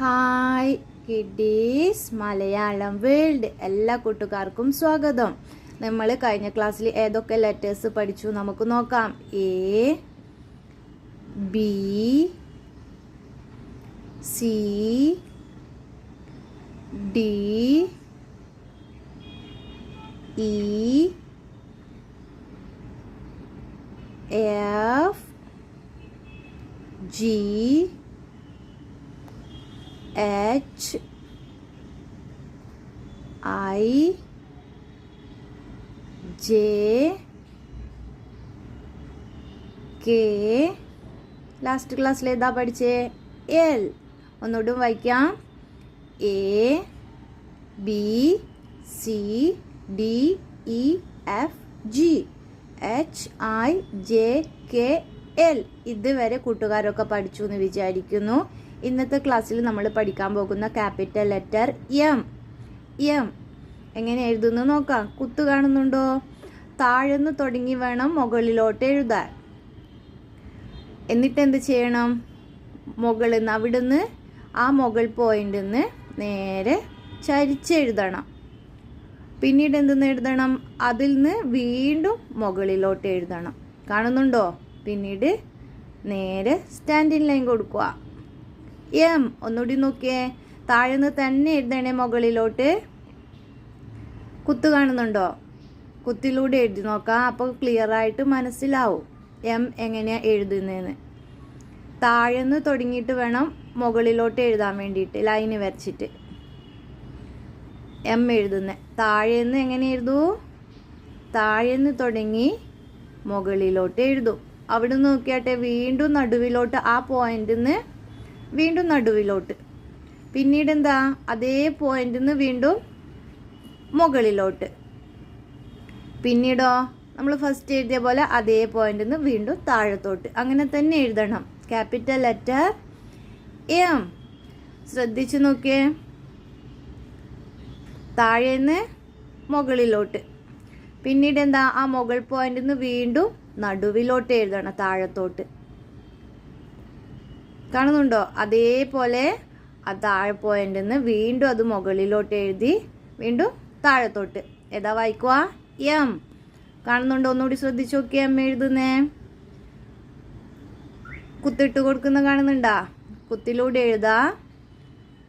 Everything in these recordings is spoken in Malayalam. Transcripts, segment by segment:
ഹായ് കിഡീസ് മലയാളം വേൾഡ് എല്ലാ കൂട്ടുകാർക്കും സ്വാഗതം. നമ്മൾ കഴിഞ്ഞ ക്ലാസ്സിൽ ഏതൊക്കെ ലെറ്റേഴ്സ് പഠിച്ചു നമുക്ക് നോക്കാം. A B C D E F G H I J K last ക്ലാസ്സിൽ ഏതാ പഠിച്ചേ? എൽ ഒന്നുകൂടി വായിക്കാം. A B C D E F G H I J K L ഇതുവരെ കൂട്ടുകാരൊക്കെ പഠിച്ചു എന്ന് വിചാരിക്കുന്നു. ഇന്നത്തെ ക്ലാസ്സിൽ നമ്മൾ പഠിക്കാൻ പോകുന്ന ക്യാപിറ്റൽ ലെറ്റർ എം. എം. എങ്ങനെ എഴുതുന്നു നോക്കാം. കുത്തു കാണുന്നുണ്ടോ? താഴെന്ന് തുടങ്ങി വേണം മുകളിലോട്ട് എഴുതാൻ. എന്നിട്ട് എന്ത് ചെയ്യണം? മുകളിൽ നിന്ന് അവിടുന്ന് ആ മുകൾ പോയിന്റിൽ നിന്ന് നേരെ ചരിച്ചെഴുതണം പിന്നീട് എന്തെന്ന് എഴുതണം? അതിൽ നിന്ന് വീണ്ടും മുകളിലോട്ട് എഴുതണം. കാണുന്നുണ്ടോ? പിന്നീട് നേരെ സ്റ്റാൻഡിങ് ലൈൻ കൊടുക്കുക. എം ഒന്നുകൂടി നോക്കിയേ. താഴ്ന്ന് തന്നെ എഴുതണേ മുകളിലോട്ട്. കുത്ത് കാണുന്നുണ്ടോ? കുത്തിലൂടെ എഴുതി നോക്കാം. അപ്പോൾ ക്ലിയർ ആയിട്ട് മനസ്സിലാവും. എം എങ്ങനെയാണ് എഴുതുന്നതെന്ന് താഴെ നിന്ന് തുടങ്ങിയിട്ട് വേണം മുകളിലോട്ട് എഴുതാൻ വേണ്ടിയിട്ട്. ലൈന് വരച്ചിട്ട്. എം എഴുതുന്നത് താഴേന്ന് എങ്ങനെ എഴുതൂ? താഴേന്ന് തുടങ്ങി മുകളിലോട്ട് എഴുതും. അവിടെ നോക്കിയാട്ടെ വീണ്ടും നടുവിലോട്ട് ആ പോയിന്റിൽ നിന്ന് വീണ്ടും നടുവിലോട്ട്. പിന്നീട് എന്താ അതേ പോയിന്റിൽ നിന്ന് വീണ്ടും മുകളിലോട്ട്. പിന്നീടോ? നമ്മൾ ഫസ്റ്റ് എഴുതിയ പോലെ അതേ പോയിന്റിൽ നിന്ന് വീണ്ടും താഴത്തോട്ട്. അങ്ങനെ തന്നെ എഴുതണം. ക്യാപിറ്റൽ ലെറ്റർ എം ശ്രദ്ധിച്ചു നോക്കിയേ. താഴേന്ന് മുകളിലോട്ട്. പിന്നീട് എന്താ ആ മുകൾ പോയിന്റിൽ നിന്ന് വീണ്ടും നടുവിലോട്ട് എഴുതണം താഴത്തോട്ട്. കാണുന്നുണ്ടോ? അതേപോലെ ആ താഴെ പോയിന്റിൽ നിന്ന് വീണ്ടും അത് മുകളിലോട്ട് എഴുതി വീണ്ടും താഴത്തോട്ട്. ഏതാ വായിക്കുക എം കാണുന്നുണ്ടോ? ഒന്നുകൂടി ശ്രദ്ധിച്ചു നോക്കിയ എം എഴുതുന്നേ. കുത്തിട്ട് കൊടുക്കുന്ന കാണുന്നുണ്ടാ? കുത്തിലൂടെ എഴുതാ.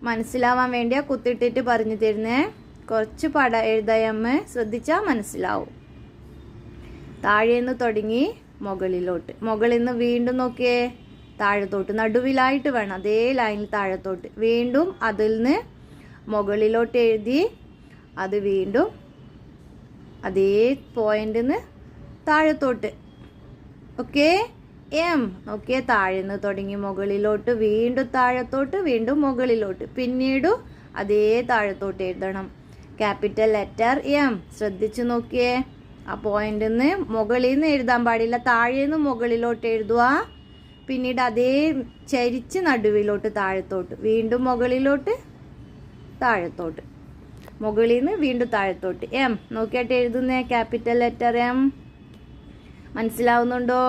മനസ്സിലാവാൻ വേണ്ടിയാ കുത്തിട്ടിട്ട് പറഞ്ഞു തരുന്നേ. കുറച്ച് പട എഴുതായമ്മ ശ്രദ്ധിച്ചാൽ മനസ്സിലാവും. താഴേന്ന് തുടങ്ങി മുകളിലോട്ട്. മുകളിൽ നിന്ന് വീണ്ടും നോക്കിയേ താഴത്തോട്ട്. നടുവിലായിട്ട് വേണം അതേ ലൈനിൽ താഴത്തോട്ട്. വീണ്ടും അതിൽ നിന്ന് മുകളിലോട്ട് എഴുതി അത് വീണ്ടും അതേ പോയിന്റിൽ നിന്ന് താഴത്തോട്ട്. ഓക്കെ? എം നോക്കിയേ താഴെന്ന് തുടങ്ങി മുകളിലോട്ട് വീണ്ടും താഴത്തോട്ട് വീണ്ടും മുകളിലോട്ട്. പിന്നീടും അതേ താഴത്തോട്ട് എഴുതണം. ക്യാപിറ്റൽ ലെറ്റർ എം ശ്രദ്ധിച്ചു നോക്കിയേ. ആ പോയിന്റിൽ നിന്ന് മുകളിൽ നിന്ന് എഴുതാൻ പാടില്ല. താഴെ നിന്ന് മുകളിലോട്ട് എഴുതുക പിന്നീട് അതേ ചരിച്ച് നടുവിലോട്ട് താഴത്തോട്ട്. വീണ്ടും മുകളിലോട്ട് താഴത്തോട്ട്. മുകളിൽ നിന്ന് വീണ്ടും താഴത്തോട്ട്. എം നോക്കിയിട്ട് എഴുതുന്നേ. ക്യാപിറ്റൽ ലെറ്റർ എം മനസ്സിലാവുന്നുണ്ടോ?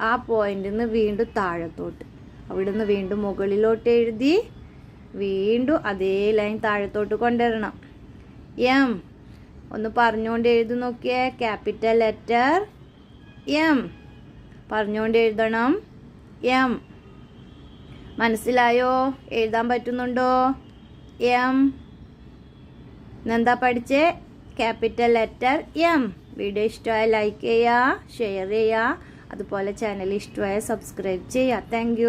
ആ പോയിന്റിൽ നിന്ന് വീണ്ടും താഴത്തോട്ട്. അവിടുന്ന് വീണ്ടും മുകളിലോട്ട് എഴുതി വീണ്ടും അതേ ലൈൻ താഴത്തോട്ട് കൊണ്ടുവരണം. എം ഒന്ന് പറഞ്ഞുകൊണ്ട് എഴുതി നോക്കിയേ. ക്യാപിറ്റൽ ലെറ്റർ എം പറഞ്ഞുകൊണ്ട് എഴുതണം എം മനസ്സിലായോ? എഴുതാൻ പറ്റുന്നുണ്ടോ? എം എന്താ പഠിച്ചേ? ക്യാപിറ്റൽ ലെറ്റർ എം വീഡിയോ ഇഷ്ടമായ ലൈക്ക് ചെയ്യുക ഷെയർ ചെയ്യുക. അതുപോലെ ചാനൽ ഇഷ്ടമായ സബ്സ്ക്രൈബ് ചെയ്യുക. താങ്ക്